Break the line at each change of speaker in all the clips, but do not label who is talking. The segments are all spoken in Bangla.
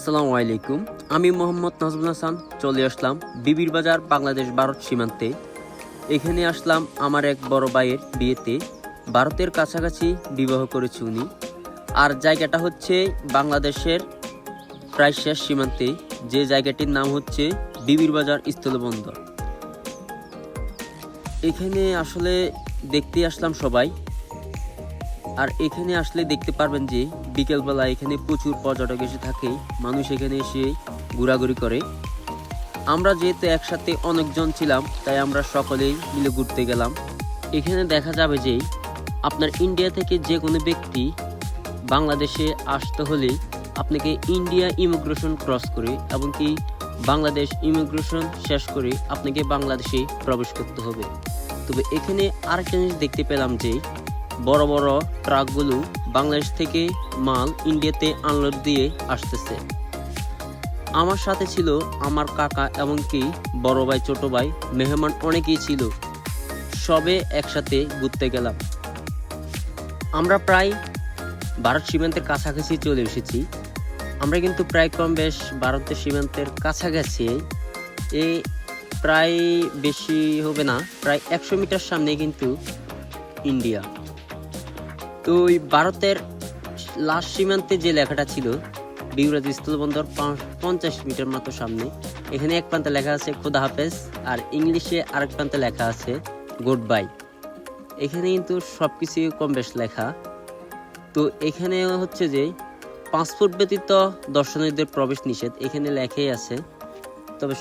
আসসালামু আলাইকুম। আমি মোহাম্মদ নাজমুল হাসান, চলে আসলাম বিবির বাজার বাংলাদেশ ভারত সীমান্তে। এখানে আসলাম আমার এক বড় ভাইয়ের বিয়েতে। ভারতের কাছাকাছি বিবাহ করেছে উনি। আর জায়গাটা হচ্ছে বাংলাদেশের প্রায় শেষ সীমান্তে। যে জায়গাটির নাম হচ্ছে বিবির বাজার স্থলবন্দর। এখানে আসলে দেখতে আসলাম সবাই। আর এখানে আসলে দেখতে পারবেন যে বিকেলবেলা এখানে প্রচুর পর্যটক এসে থাকে, মানুষ এখানে এসে ঘোরাঘুরি করে। আমরা যেহেতু একসাথে অনেকজন ছিলাম, তাই আমরা সকলেই মিলে ঘুরতে গেলাম। এখানে দেখা যাবে যে আপনার ইন্ডিয়া থেকে যে কোনো ব্যক্তি বাংলাদেশে আসতে হলে আপনাকে ইন্ডিয়া ইমিগ্রেশন ক্রস করে এবং কি বাংলাদেশ ইমিগ্রেশন শেষ করে আপনাকে বাংলাদেশে প্রবেশ করতে হবে। তবে এখানে আরেকটা জিনিস দেখতে পেলাম যে বড় বড় ট্রাকগুলো বাংলাদেশ থেকে মাল ইন্ডিয়াতে আনলোড দিয়ে আসতেছে। আমার সাথে ছিল আমার কাকা এমনকি বড় ভাই, ছোট ভাই, মেহমান অনেকেই ছিল। সবে একসাথে ঘুরতে গেলাম। আমরা প্রায় ভারত সীমান্তের কাছাকাছি চলে এসেছি। আমরা কিন্তু প্রায় কম বেশ ভারতের সীমান্তের কাছাকাছি। এ প্রায় বেশি হবে না, প্রায় একশো মিটার সামনে কিন্তু ইন্ডিয়া। তো ওই ভারতের লাস্ট সীমান্তে যে লেখাটা ছিল, বিউরাজ স্থলবন্দর পঞ্চাশ মিটার মাত্র সামনে, এখানে এক প্রান্তে লেখা আছে, খোদা হাফেজ আর ইংলিশে আরেক প্রান্তে লেখা আছে, গুড বাই এখানে কিন্তু সব কিছুই কম বেশ লেখা। তো এখানে হচ্ছে যে, পাসপোর্ট ব্যতীত দর্শনার্থীদের প্রবেশ নিষেধ, এখানে লেখাই আছে। তবে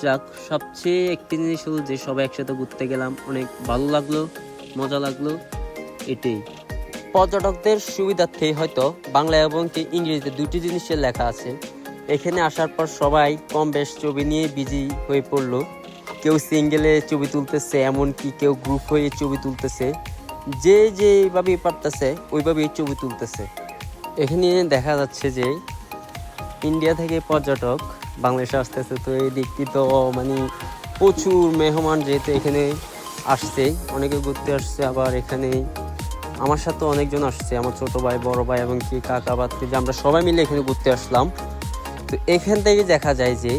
সবচেয়ে একটি জিনিস হলো যে, সবাই একসাথে ঘুরতে গেলাম, অনেক ভালো লাগল, মজা লাগল, এটাই। পর্যটকদের সুবিধার্থে হয়তো বাংলা এবং কি ইংরেজিতে দুটি জিনিসের লেখা আছে। এখানে আসার পর সবাই কম বেশ ছবি নিয়ে বিজি হয়ে পড়ল। কেউ সিঙ্গেলে ছবি তুলতেছে, এমনকি কেউ গ্রুপ হয়ে ছবি তুলতেছে। যে যেভাবে পারতেছে, ওইভাবেই ছবি তুলতেছে। এখানে দেখা যাচ্ছে যে ইন্ডিয়া থেকে পর্যটক বাংলাদেশে আসতেছে। তো এই দিকটি তো মানে প্রচুর মেহমান যেহেতু এখানে আসছে, অনেকে ঘুরতে আসছে, আবার এখানে আমার সাথে অনেকজন আসছে, আমার ছোট ভাই, বড় ভাই এবং কি কাকা বাত্তি যে আমরা সবাই মিলে এখানে ঘুরতে আসলাম। তো এখান থেকে দেখা যায় যে,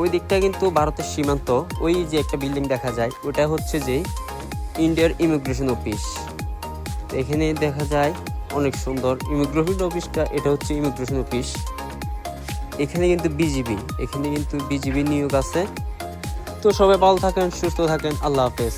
ওই দিকটা কিন্তু ভারতের সীমান্ত, ওই যে একটা বিল্ডিং দেখা যায়, ওটা হচ্ছে যে ইন্ডিয়ার ইমিগ্রেশন অফিস তো এখানে দেখা যায় অনেক সুন্দর ইমিগ্রেশন অফিসটা এটা হচ্ছে ইমিগ্রেশন অফিস এখানে কিন্তু বিজিবি এখানে কিন্তু বিজিবি নিয়োগ আছে। তো সবাই ভালো থাকেন, সুস্থ থাকেন, আল্লাহ হাফেজ।